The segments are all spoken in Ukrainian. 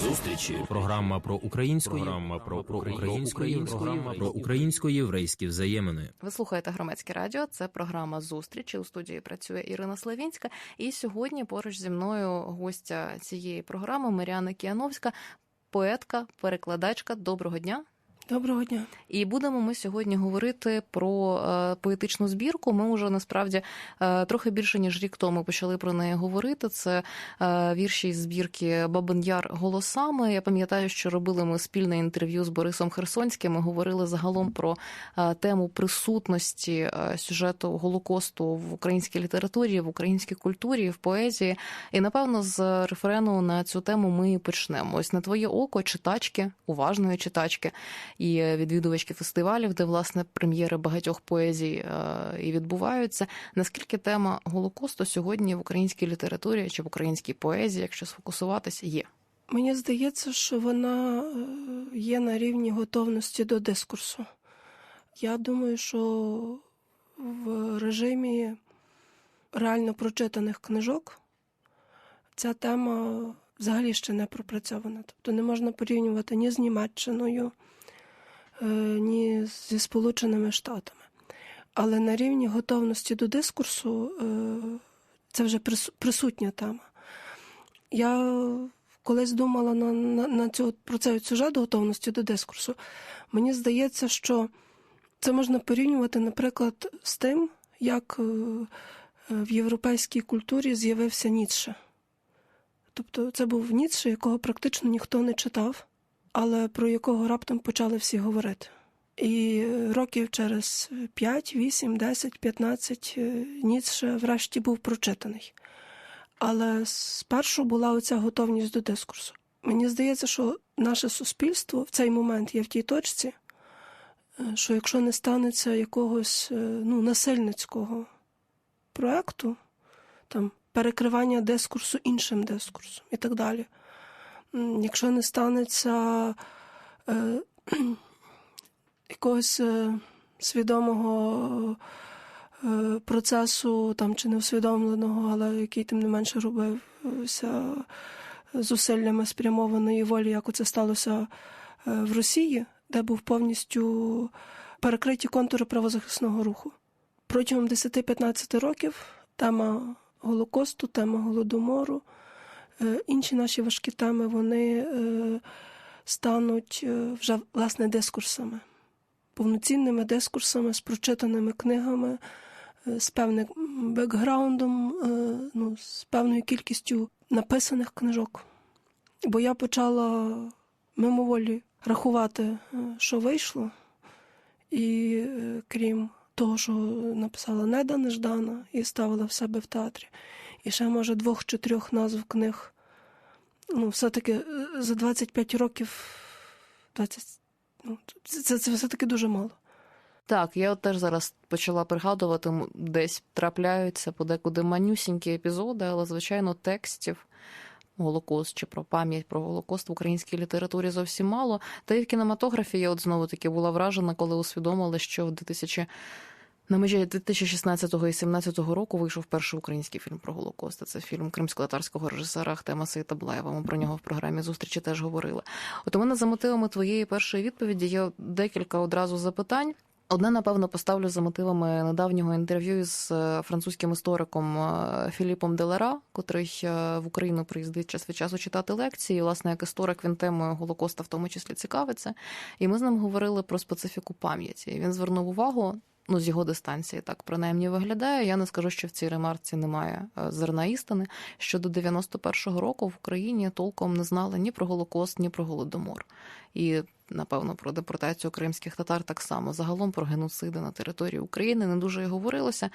Зустрічі. Програма про українську програма про, про української програма про українсько-єврейські взаємини. Ви слухаєте громадське радіо. Це програма зустрічі. У студії працює Ірина Славінська. І сьогодні поруч зі мною гостя цієї програми Маріана Кіановська, поетка, перекладачка. Доброго дня. Доброго дня. І будемо ми сьогодні говорити про е, поетичну збірку. Ми вже насправді е, трохи більше ніж рік тому почали про неї говорити. Це е, вірші із збірки Бабин Яр голосами. Я пам'ятаю, що робили ми спільне інтерв'ю з Борисом Херсонським. Ми говорили загалом про тему присутності сюжету голокосту в українській літературі, в українській культурі, в поезії. І напевно з референу на цю тему ми почнемо. Ось на твоє око читачки, уважної читачки і відвідувачки фестивалів, де власне прем'єри багатьох поезій е, і відбуваються. Наскільки тема голокосту сьогодні в українській літературі чи в українській поезії, якщо сфокусуватися, є? Мені здається, що вона е, є на рівні готовності до дискурсу. Я думаю, що в режимі реально прочитаних книжок ця тема взагалі ще не пропрацьована. Тобто не можна порівнювати ні з Німеччиною, е, ні зі Сполученими Штатами. Але на рівні готовності до дискурсу е, це вже присутня тема. Я колись думала на, на, на цю, про цей сюжет готовності до дискурсу. Мені здається, що це можна порівнювати, наприклад, з тим, як е, в європейській культурі з'явився Ніцше. Тобто це був Ніцше, якого практично ніхто не читав, але про якого раптом почали всі говорити. І років через 5, 8, 10, 15 Ніцше врешті був прочитаний. Але спершу була оця готовність до дискурсу. Мені здається, що наше суспільство в цей момент є в тій точці, що якщо не станеться якогось ну, насильницького проекту, там перекривання дискурсу іншим дискурсом і так далі. Якщо не станеться е, якогось е, свідомого е, процесу, там чи неусвідомленого, але який тим не менше робився зусиллями спрямованої волі, як оце сталося е, в Росії, де був повністю перекриті контури правозахисного руху. Протягом 10-15 років тема Голокосту, тема голодомору, інші наші важкі теми вони стануть вже власне дискурсами, повноцінними дискурсами з прочитаними книгами, з певним бекграундом, ну, з певною кількістю написаних книжок. Бо я почала мимоволі рахувати, що вийшло, і крім того, що написала Неда Неждана і ставила в себе в театрі. І ще, може, двох чи трьох назв книг. Ну, все-таки за 25 років 20, ну, це, це все-таки дуже мало. Так, я от теж зараз почала пригадувати, десь трапляються подекуди манюсінькі епізоди, але, звичайно, текстів. Голокост чи про пам'ять про Голокост в українській літературі зовсім мало. Та й в кінематографі я от знову таки була вражена, коли усвідомила, що в 2000 на межі 2016 і 2017 року вийшов перший український фільм про Голокост. Це фільм кримсько-татарського режисера Ахтема Сейтаблаєва. Ми про нього в програмі зустрічі теж говорили. От у мене за мотивами твоєї першої відповіді є декілька одразу запитань. Одне, напевно, поставлю за мотивами недавнього інтерв'ю з французьким істориком Філіпом Делера, котрий в Україну приїздить час від часу читати лекції. І, власне, як історик він темою Голокоста в тому числі цікавиться. І ми з ним говорили про специфіку пам'яті. Він звернув увагу ну, з його дистанції, так принаймні виглядає. Я не скажу, що в цій ремарці немає е, зерна істини. Що до 91-го року в Україні толком не знали ні про Голокост, ні про Голодомор. І напевно про депортацію кримських татар так само. Загалом про геноциди на території України не дуже і говорилося.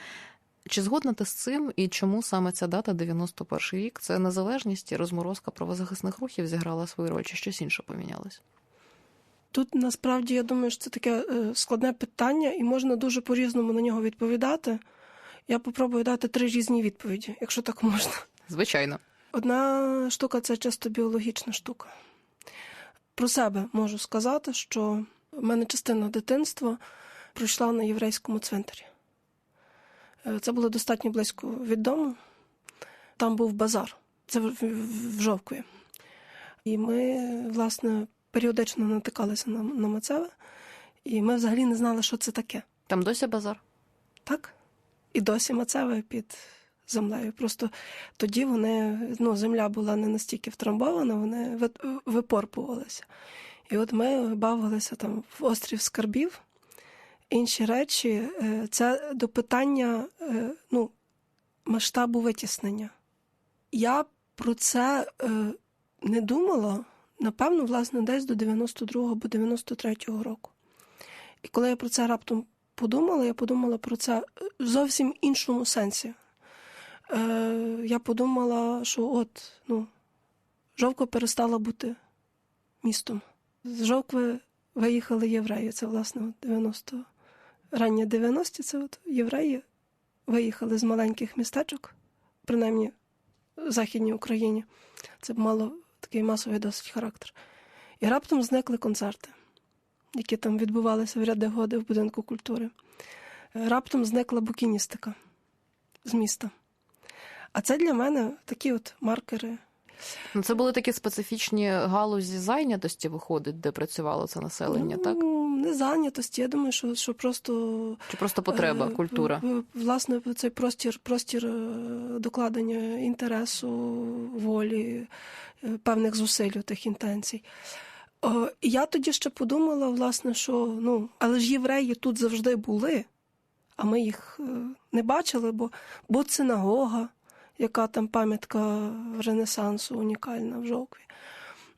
Чи згодна ти з цим і чому саме ця дата 91 рік? Це незалежність і розморозка правозахисних рухів зіграла свою роль, чи щось інше помінялось? Тут насправді я думаю, що це таке складне питання, і можна дуже по-різному на нього відповідати. Я попробую дати три різні відповіді, якщо так можна. Звичайно. Одна штука це чисто біологічна штука. Про себе можу сказати, що в мене частина дитинства пройшла на єврейському цвинтарі. Це було достатньо близько від дому. Там був базар, це в Жовкові. І ми, власне, періодично натикалися на, на Мацеве, і ми взагалі не знали, що це таке. Там досі базар. Так? І досі Мацеве під землею. Просто тоді вони, ну, земля була не настільки втрамбована, вони випорпувалися. І от ми бавилися там в острів скарбів. Інші речі, е, це до питання е, ну, масштабу витіснення. Я про це е, не думала, напевно, власне, десь до 92-го або 93-го року. І коли я про це раптом подумала, я подумала про це в зовсім іншому сенсі. Е, я подумала, що от, ну, Жовква перестала бути містом. З Жовкви виїхали євреї. Це, власне, от 90, ранні 90-ті, це от євреї виїхали з маленьких містечок, принаймні в Західній Україні. Це мало такий масовий досить характер. І раптом зникли концерти, які там відбувалися в ряди годи в будинку культури. Е, Раптом зникла букіністика з міста. А це для мене такі от маркери. Ну, це були такі специфічні галузі зайнятості, виходить, де працювало це населення, ну, так? Незайнятості. Я думаю, що, що просто Чи просто потреба, Е, культура? Власне, цей простір, простір е, докладення інтересу, волі, е, певних зусиль тих інтенцій. О, я тоді ще подумала, власне, що ну, але ж євреї тут завжди були, а ми їх не бачили, бо, бо синагога, яка там пам'ятка Ренесансу унікальна в Жовкві.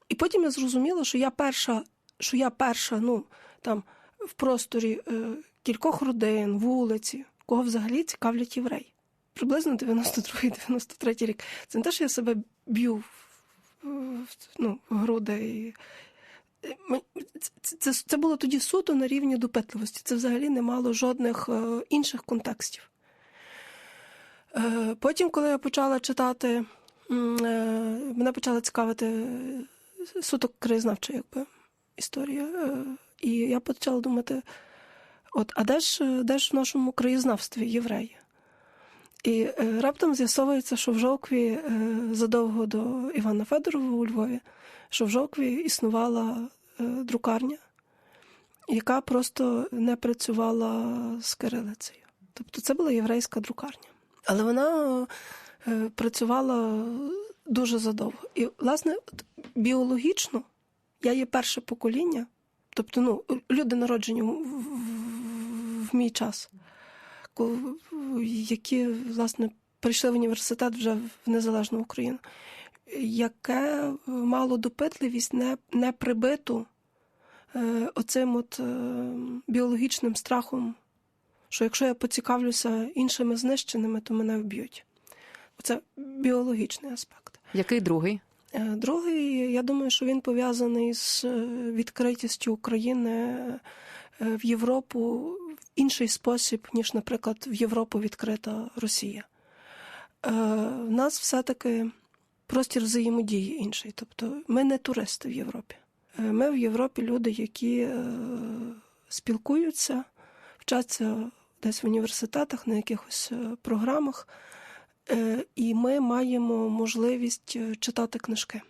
І потім я зрозуміла, що я перша, що я перша, ну там в просторі е, кількох родин, вулиці, кого взагалі цікавлять євреї. Приблизно 92-93 рік. Це не те, що я себе б'ю ну, в груди. Е, Це, це, це було тоді суто на рівні допитливості. Це взагалі не мало жодних е, інших контекстів. Е, потім, коли я почала читати, е, мене почала цікавити е, суто краєзнавча якби, історія. І я почала думати: от, а де ж, де ж в нашому краєзнавстві євреї? І е, раптом з'ясовується, що в Жовкві е, задовго до Івана Федорова у Львові, що в Жовкві існувала е, друкарня, яка просто не працювала з кирилицею. Тобто це була єврейська друкарня. Але вона працювала дуже задовго. І, власне, біологічно я є перше покоління, тобто ну, люди народжені в, в, мій час, які, власне, прийшли в університет вже в незалежну Україну, яке мало допитливість не, не прибиту е, оцим от е, біологічним страхом, що якщо я поцікавлюся іншими знищеними, то мене вб'ють. Це біологічний аспект. Який другий? Е, Другий, я думаю, що він пов'язаний з е, відкритістю України е, в Європу в інший спосіб, ніж, наприклад, в Європу відкрита Росія. В нас все-таки простір взаємодії інший. Тобто ми не туристи в Європі. Ми в Європі люди, які спілкуються, вчаться десь в університетах на якихось програмах. Е, і ми маємо можливість е, читати книжки.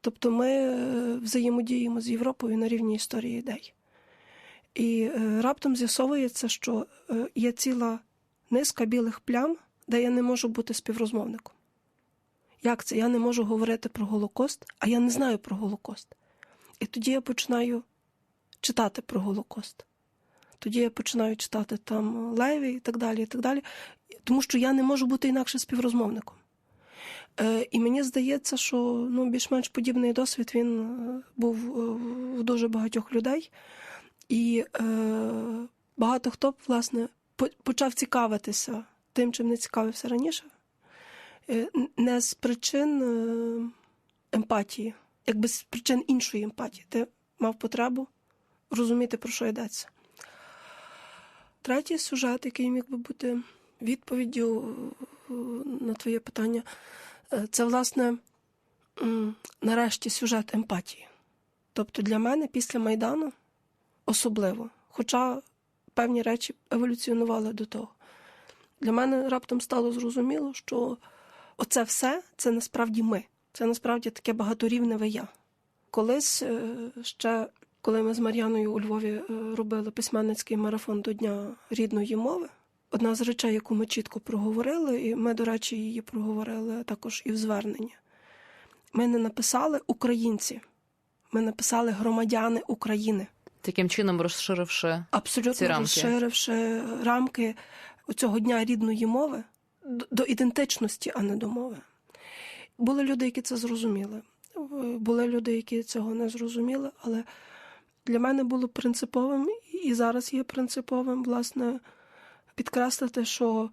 Тобто ми е, взаємодіємо з Європою на рівні історії ідей. І раптом з'ясовується, що є ціла низка білих плям, де я не можу бути співрозмовником. Як це? Я не можу говорити про Голокост, а я не знаю про Голокост. І тоді я починаю читати про Голокост. Тоді я починаю читати там Леві і так далі, і так далі тому що я не можу бути інакше співрозмовником. Е, і мені здається, що ну, більш-менш подібний досвід він е, був е, в дуже багатьох людей. І е, багато хто, власне, почав цікавитися тим, чим не цікавився раніше, е, не з причин е, емпатії, якби з причин іншої емпатії. Ти мав потребу розуміти, про що йдеться. Третій сюжет, який міг би бути відповіддю е, на твоє питання, е, це, власне, нарешті сюжет емпатії. Тобто для мене після Майдану особливо, хоча певні речі еволюціонували до того. Для мене раптом стало зрозуміло, що оце все це насправді ми. Це насправді таке багаторівневе я. Колись е, ще, коли ми з Мар'яною у Львові е, робили письменницький марафон до Дня рідної мови, одна з речей, яку ми чітко проговорили, і ми, до речі, її проговорили також і в зверненні. Ми не написали українці, ми написали громадяни України. Таким чином розширивши Абсолютно Ці рамки. розширивши рамки цього дня рідної мови до- ідентичності, а не до мови. Були люди, які це зрозуміли. Були люди, які цього не зрозуміли, але для мене було принциповим і зараз є принциповим, власне, підкреслити, що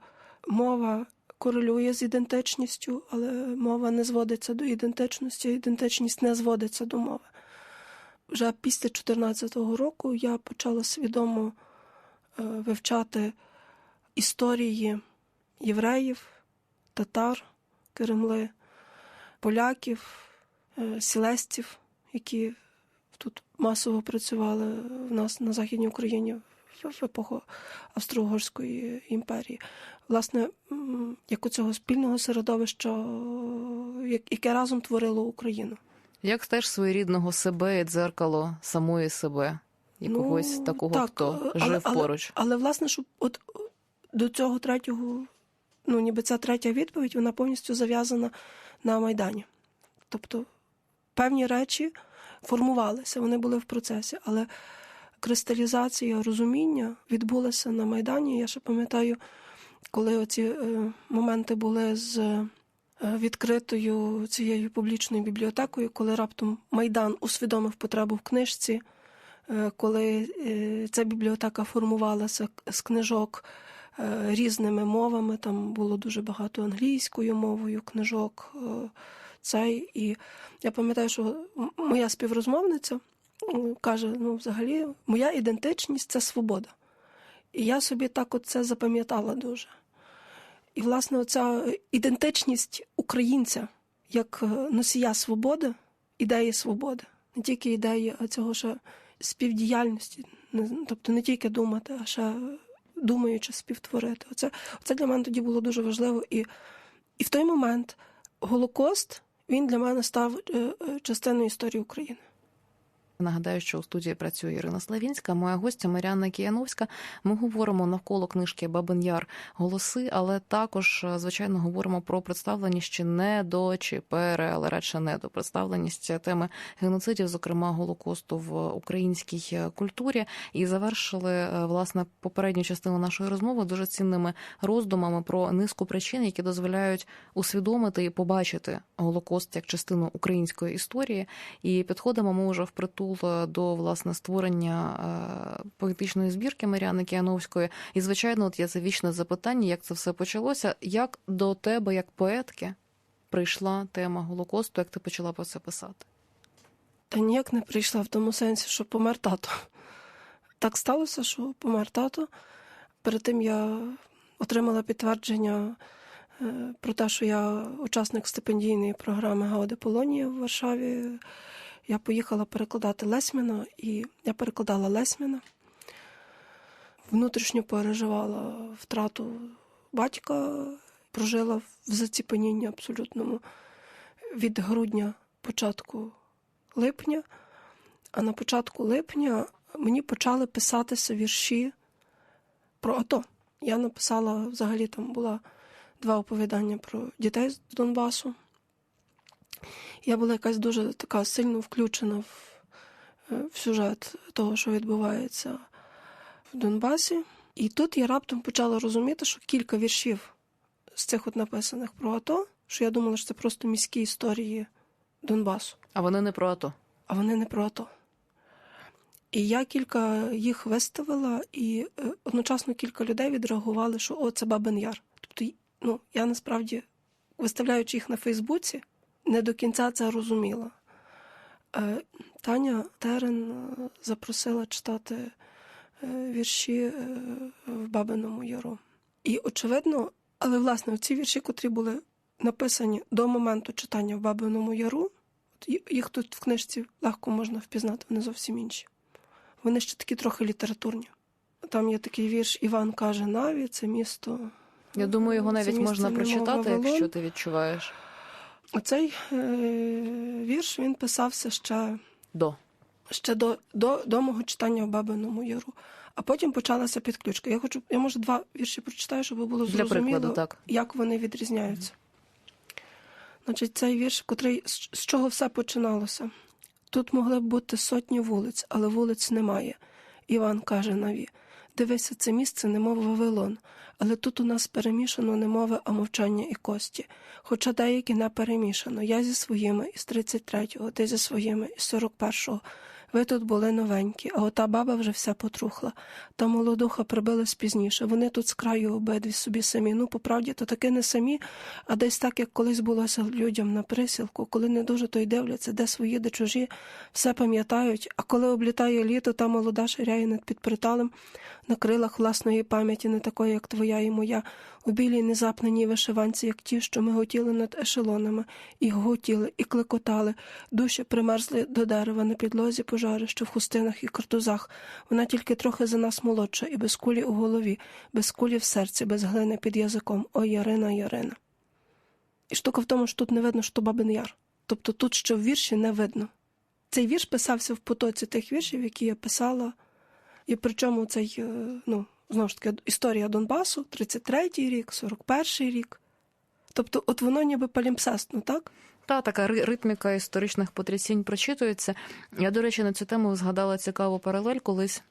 мова корелює з ідентичністю, але мова не зводиться до ідентичності, ідентичність не зводиться до мови. Вже після 2014 року я почала свідомо е, вивчати історії євреїв, татар, Кремли, поляків, е, сілестів, які тут масово працювали в нас на Західній Україні в епоху Австро-Угорської імперії. Власне, як у цього спільного середовища, яке разом творило Україну. як стеж своєрідного себе і дзеркало самої себе, і Ну, такого, так, хто але- жив але- поруч. Але власне, щоб от до цього третього, ну ніби ця третя відповідь, вона повністю зав'язана на Майдані. Тобто певні речі формувалися, вони були в процесі, але кристалізація розуміння відбулася на Майдані. Я ще пам'ятаю, коли оці е, моменти були з е, відкритою цією публічною бібліотекою, коли раптом Майдан усвідомив потребу в книжці. Е, коли ця бібліотека формувалася з книжок різними мовами, там було дуже багато англійською мовою книжок. Цей, і я пам'ятаю, що моя співрозмовниця каже: ну, взагалі, моя ідентичність це свобода. І я собі так от це запам'ятала дуже. І, власне, оця ідентичність українця як е, носія свободи, ідеї свободи, не тільки ідеї, цього ще співдіяльності, тобто не тільки думати, а ще думаючи співтворити. Оце, оце для мене тоді було дуже важливо. І, і в той момент Голокост він для мене став е, е, частиною історії України. Нагадаю, що у студії працює Ірина Славінська, моя гостя Маріанна Кияновська. Ми говоримо навколо книжки Бабин Яр голоси, але також, е, звичайно, говоримо про представленість чи не до, чи пере, але радше не до представленість теми геноцидів, зокрема Голокосту в українській е, культурі. І завершили е, власне попередню частину нашої розмови дуже цінними роздумами про низку причин, які дозволяють усвідомити і побачити Голокост як частину української історії. І підходимо ми вже впритул е, до власне створення е, поетичної збірки Маріани Кіановської. І звичайно, от є це вічне запитання, як це все почалося. Як до тебе, як поетки, прийшла тема Голокосту, як ти почала про це писати? Та ніяк не прийшла в тому сенсі, що помер тато. Так сталося, що помер тато. Перед тим я отримала підтвердження е, про те, що я учасник стипендійної програми Гауди Полонія в Варшаві. Я поїхала перекладати Лесміна, і я перекладала Лесміна. Внутрішньо переживала втрату батька, прожила в заціпенінні абсолютному від грудня початку липня, а на початку липня мені почали писатися вірші про АТО. Я написала взагалі там була два оповідання про дітей з Донбасу. Я була якась дуже така сильно включена в, е, в сюжет того, що відбувається в Донбасі. І тут я раптом почала розуміти, що кілька віршів з цих от написаних про АТО, що я думала, що це просто міські історії Донбасу А вони не про АТО. а вони не про АТО. І я кілька їх виставила, і е, одночасно кілька людей відреагували, що о, це Бабин Яр. Тобто, ну, я насправді, виставляючи їх на Фейсбуці, не до кінця це розуміла. Е, Таня Терен е, запросила читати е, вірші в Бабиному Яру. І очевидно, але власне ці вірші, котрі були написані до моменту читання в Бабиному Яру, їх тут в книжці легко можна впізнати, вони зовсім інші. Вони ще такі трохи літературні. Там є такий вірш Іван каже Наві, це місто. Я думаю, його навіть можна прочитати, якщо ти відчуваєш. Оцей е, вірш він писався ще, До. ще до, до, до мого читання в Бабиному Яру. А потім почалася підключка. Я хочу, я може два вірші прочитаю, щоб було Для прикладу, так. як вони відрізняються. Значить, цей вірш, котрий з з чого все починалося. Тут могли б бути сотні вулиць, але вулиць немає. Іван каже Наві: Дивися, це місце, немов Вавилон, але тут у нас перемішано не мови, а мовчання і кості. Хоча деякі не перемішано. Я зі своїми із 33-го, ти зі своїми із 41-го. Ви тут були новенькі, а ота баба вже вся потрухла. Та молодуха прибилась пізніше. Вони тут з краю обидві собі самі. Ну, по правді, то таки не самі, а десь так, як колись булося людям на присілку, коли не дуже то й дивляться, де свої, де чужі, все пам'ятають, а коли облітає літо, та молода ширяє над підприталем на крилах власної пам'яті, не такої, як твоя і моя, у білій незапненій вишиванці, як ті, що ми готіли над ешелонами, і готіли, і клекотали, душі примерзли до дерева на підлозі пожари, що в хустинах і картузах. Вона тільки трохи за нас молодша, і без кулі у голові, без кулі в серці, без глини під язиком. Ой, Ярина, Ярина. І штука в тому, що тут не видно, що Бабин Яр. Тобто тут ще в вірші не видно. Цей вірш писався в потоці тих віршів, які я писала. І причому цей, е, ну, знову ж таки, історія Донбасу, 33-й рік, 41-й рік. Тобто, от воно ніби палімпсестно, так? Та така ритміка історичних потрясінь прочитується. Я, до речі, на цю тему згадала цікаву паралель колись.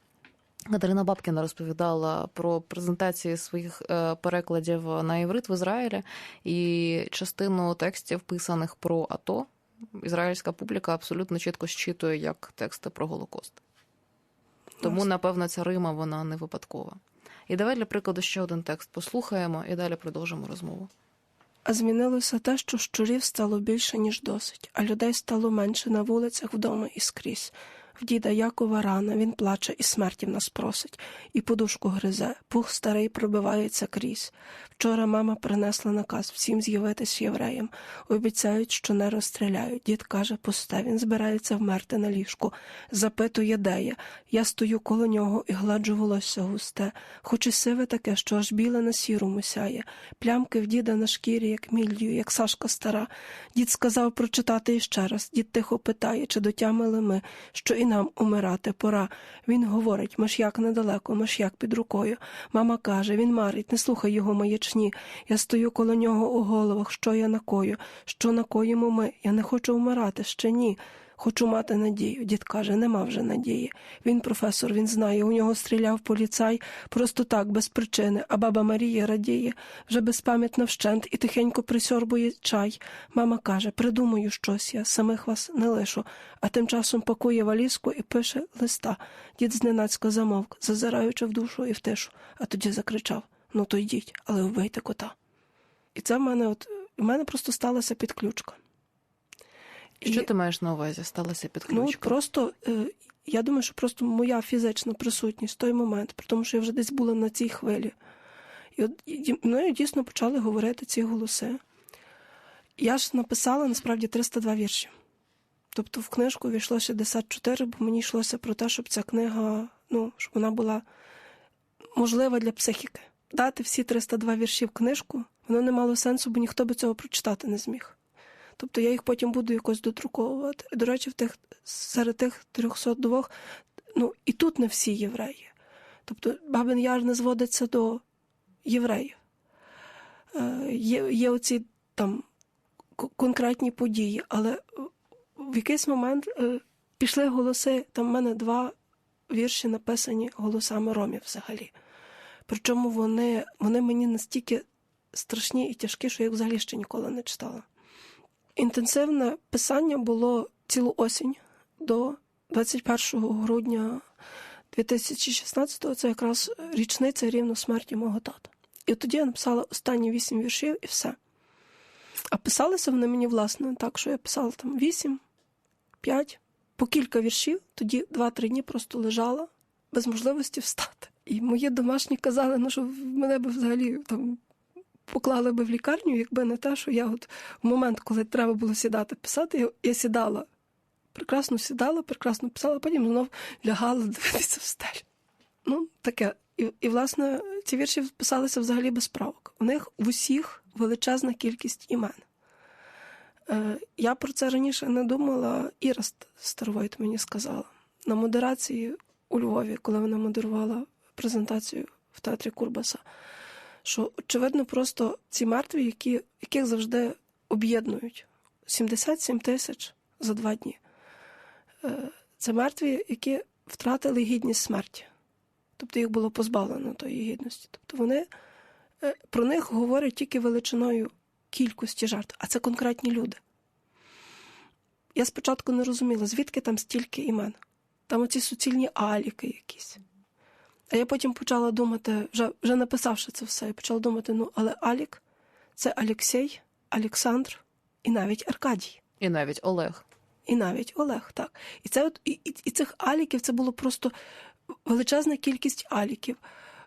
Катерина Бабкіна розповідала про презентації своїх е, перекладів на іврит в Ізраїлі і частину текстів, писаних про АТО, ізраїльська публіка абсолютно чітко щитує як тексти про Голокост. Тому, напевно, ця Рима вона не випадкова. І давай для прикладу ще один текст послухаємо і далі продовжимо розмову. А змінилося те, що щурів стало більше, ніж досить, а людей стало менше на вулицях, вдома і скрізь. В діда Якова рана, він плаче і смерті в нас просить, і подушку гризе, пух старий пробивається крізь. Вчора мама принесла наказ всім з'явитись євреям. Обіцяють, що не розстріляють. Дід каже, пусте, він збирається вмерти на ліжку. Запитує, де я. Я стою коло нього і гладжу волосся густе, хоч і сиве таке, що аж біле на сірому сяє. Плямки в діда на шкірі, як мільдію, як Сашка стара. Дід сказав прочитати іще раз. Дід тихо питає, чи дотямили ми, що і нам умирати пора. Він говорить, маш'як недалеко, маш'як під рукою. Мама каже, він марить, не слухай його маячні. Я стою коло нього у головах, що я накою, що накоїмо ми. Я не хочу вмирати, ще ні. Хочу мати надію. Дід каже, нема вже надії. Він професор, він знає, у нього стріляв поліцай просто так, без причини, а баба Марія радіє, вже безпам'ятна вщент і тихенько присьорбує чай. Мама каже, придумаю щось я, самих вас не лишу, а тим часом пакує валізку і пише листа. Дід зненацька замовк, зазираючи в душу і в тишу, а тоді закричав Ну то йдіть, але вбийте кота. І це в мене от в мене просто сталася підключка. Що І- ти маєш на увазі? Сталася Ну, от підключка? просто е, я думаю, що просто моя фізична присутність в той момент, при тому, що я вже десь була на цій хвилі. І от і мною дійсно почали говорити ці голоси. Я ж написала насправді 302 вірші. Тобто в книжку війшло 64, бо мені йшлося про те, щоб ця книга, ну, щоб вона була можлива для психіки. Дати всі 302 вірші в книжку, воно не мало сенсу, бо ніхто би цього прочитати не зміг. Тобто я їх потім буду якось додруковувати. До речі, в тих, серед тих 302, ну і тут не всі євреї. Тобто Бабин Яр не зводиться до євреїв. Е, є, є оці там конкретні події, але в якийсь момент е, пішли голоси. Там в мене два вірші написані голосами ромів взагалі. Причому вони, вони мені настільки страшні і тяжкі, що я їх взагалі ще ніколи не читала. Інтенсивне писання було цілу осінь до 21 грудня 2016-го, це якраз річниця рівно смерті мого тата. І от тоді я написала останні вісім віршів і все. А писалися вони мені, власне, так, що я писала там вісім, п'ять, по кілька віршів, тоді два-три дні просто лежала без можливості встати. І мої домашні казали, ну що в мене би взагалі там поклали би в лікарню, якби не те, що я от в момент, коли треба було сідати писати, я, сідала. Прекрасно сідала, прекрасно писала, потім знов лягала дивитися в стель. Ну, таке. І, і, власне, ці вірші писалися взагалі без правок. У них в усіх величезна кількість імен. Е, Я про це раніше не думала. Іра Ст- Старовойт мені сказала на модерації у Львові, коли вона модерувала презентацію в театрі Курбаса, що очевидно, просто ці мертві, які, яких завжди об'єднують 77 тисяч за два дні. Е, Це мертві, які втратили гідність смерті. Тобто їх було позбавлено тої гідності. Тобто вони е, про них говорять тільки величиною кількості жертв, а це конкретні люди. Я спочатку не розуміла, звідки там стільки імен. Там оці суцільні аліки якісь. А я потім почала думати, вже, вже написавши це все, я почала думати: ну, але Алік це Алексей, Олександр і навіть Аркадій. І навіть Олег. І навіть Олег, так. І це от, і, і, і цих аліків це було просто величезна кількість аліків,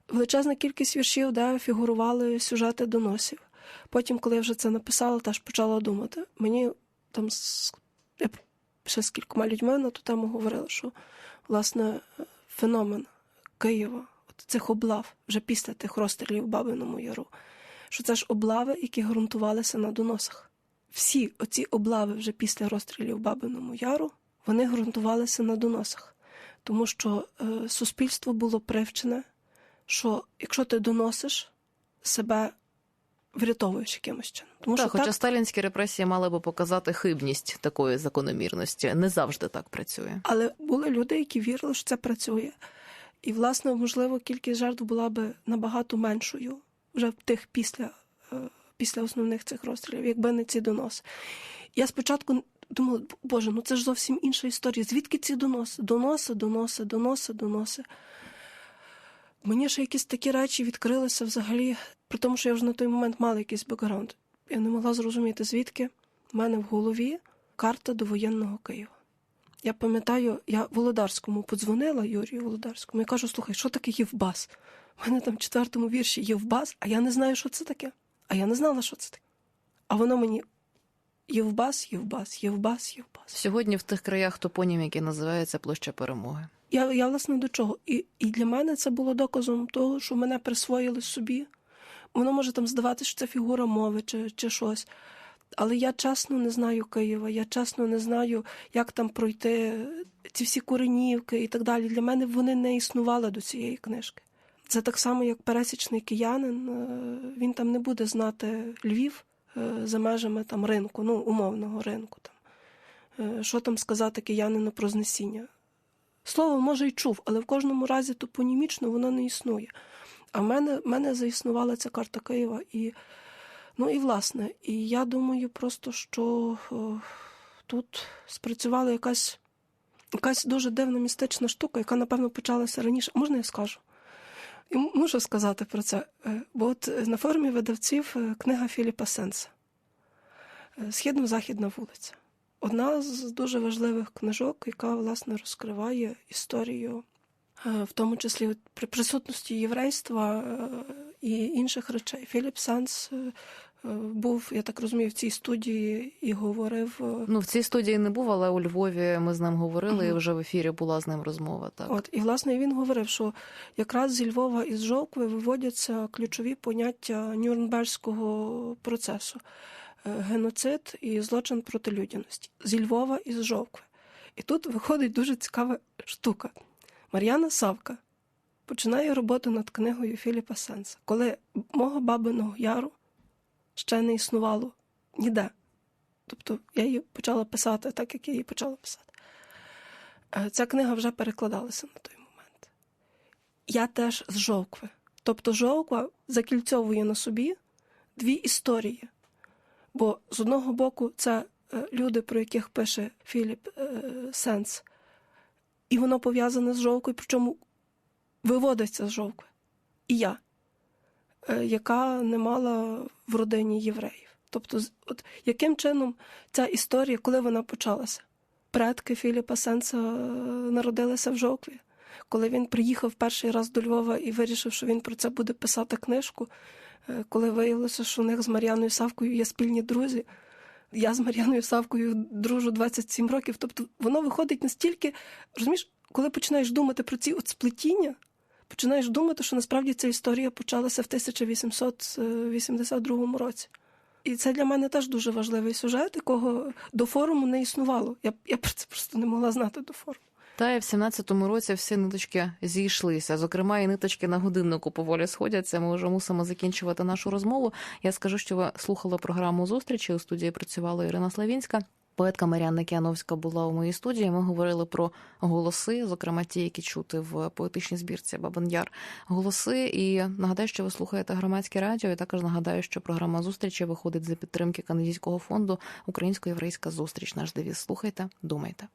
величезна кількість віршів, де фігурували сюжети доносів. Потім, коли я вже це написала, теж почала думати. Мені там я ще з кількома людьми на ту тему говорила, що власне феномен Києва, от цих облав, вже після тих розстрілів в Бабиному Яру, що це ж облави, які ґрунтувалися на доносах всі оці облави вже після розстрілів в Бабиному Яру, вони ґрунтувалися на доносах. Тому що е, суспільство було привчене, що якщо ти доносиш, себе врятовуєш якимось чином. Тому так, що хоча так, сталінські репресії мали би показати хибність такої закономірності. Не завжди так працює. але були люди, які вірили, що це працює. І, власне, можливо, кількість жертв була би набагато меншою вже в тих після, е, після основних цих розстрілів, якби не ці доноси. Я спочатку думала, боже, ну це ж зовсім інша історія. Звідки ці доноси? Доноси, доноси, доноси, доноси. Мені ще якісь такі речі відкрилися взагалі, при тому, що я вже на той момент мала якийсь бекграунд. Я не могла зрозуміти, звідки в мене в голові карта до воєнного Києва. Я пам'ятаю, я Володарському подзвонила Юрію Володарському і кажу: слухай, що таке Євбас? У мене там в четвертому вірші Євбас, а я не знаю, що це таке. А я не знала, що це таке. А воно мені Євбас, Євбас, Євбас, Євбас. Сьогодні в тих краях топонім, який називається площа перемоги. Я, я власне до чого? І, і для мене це було доказом того, що мене присвоїли собі. Воно може там здаватися, що це фігура мови чи, чи щось. Але я чесно не знаю Києва, я чесно не знаю, як там пройти ці всі коренівки і так далі. Для мене вони не існували до цієї книжки. Це так само, як пересічний киянин. е, Він там не буде знати Львів е, за межами там ринку, ну умовного ринку. Там. Е, Що там сказати киянину про знесіння? Слово, може, й чув, але в кожному разі топонімічно воно не існує. А в мене, в мене заіснувала ця карта Києва. І, ну і власне, і я думаю просто, що о, тут спрацювала якась, якась дуже дивна містична штука, яка, напевно, почалася раніше. Можна я скажу? І м- мушу сказати про це. Е, Бо от е, на форумі видавців е, книга Філіпа Сенса е, Східно-західна вулиця. Одна з дуже важливих книжок, яка власне розкриває історію, е, в тому числі при присутності єврейства е, і інших речей. Філіп Санс е, е, був, я так розумію, в цій студії і говорив. е, Ну в цій студії не був, але у Львові ми з ним говорили, і вже в ефірі була з ним розмова. Так От і власне він говорив, що якраз зі Львова і з Жовкви виводяться ключові поняття Нюрнберзького процесу: Е, геноцид і злочин проти людяності зі Львова і з Жовкви. І тут виходить дуже цікава штука. Мар'яна Савка починає роботу над книгою Філіпа Сенса, коли мого бабиного яру ще не існувало ніде. Тобто я її почала писати так, як я її почала писати. Е, Ця книга вже перекладалася на той момент. Я теж з Жовкви. Тобто Жовква закільцьовує на собі дві історії. Бо з одного боку, це е, люди, про яких пише Філіп е, Сенс, і воно пов'язане з Жовкою, причому виводиться з Жовкви. І я, яка не мала в родині євреїв. Тобто, от яким чином ця історія, коли вона почалася? предки Філіпа Сенса е, народилися в Жовкві. Коли він приїхав перший раз до Львова і вирішив, що він про це буде писати книжку, е, коли виявилося, що у них з Мар'яною Савкою є спільні друзі. Я з Мар'яною Савкою дружу 27 років. Тобто воно виходить настільки, розумієш, коли починаєш думати про ці от сплетіння, починаєш думати, що насправді ця історія почалася в 1882 році. І це для мене теж дуже важливий сюжет, якого до форуму не існувало. Я, я про це просто не могла знати до форуму. Та і в 17-му році всі ниточки зійшлися. Зокрема, і ниточки на годиннику поволі сходяться. Ми вже мусимо закінчувати нашу розмову. Я скажу, що ви слухали програму зустрічі. У студії працювала Ірина Славінська. Поетка Маріанна Кіановська була у моїй студії. Ми говорили про голоси, зокрема ті, які чути в поетичній збірці Бабин Яр. Голоси. І нагадаю, що ви слухаєте громадське радіо. І також нагадаю, що програма зустрічі виходить за підтримки канадського фонду Українсько-єврейська зустріч. Наш девіз. Слухайте, думайте.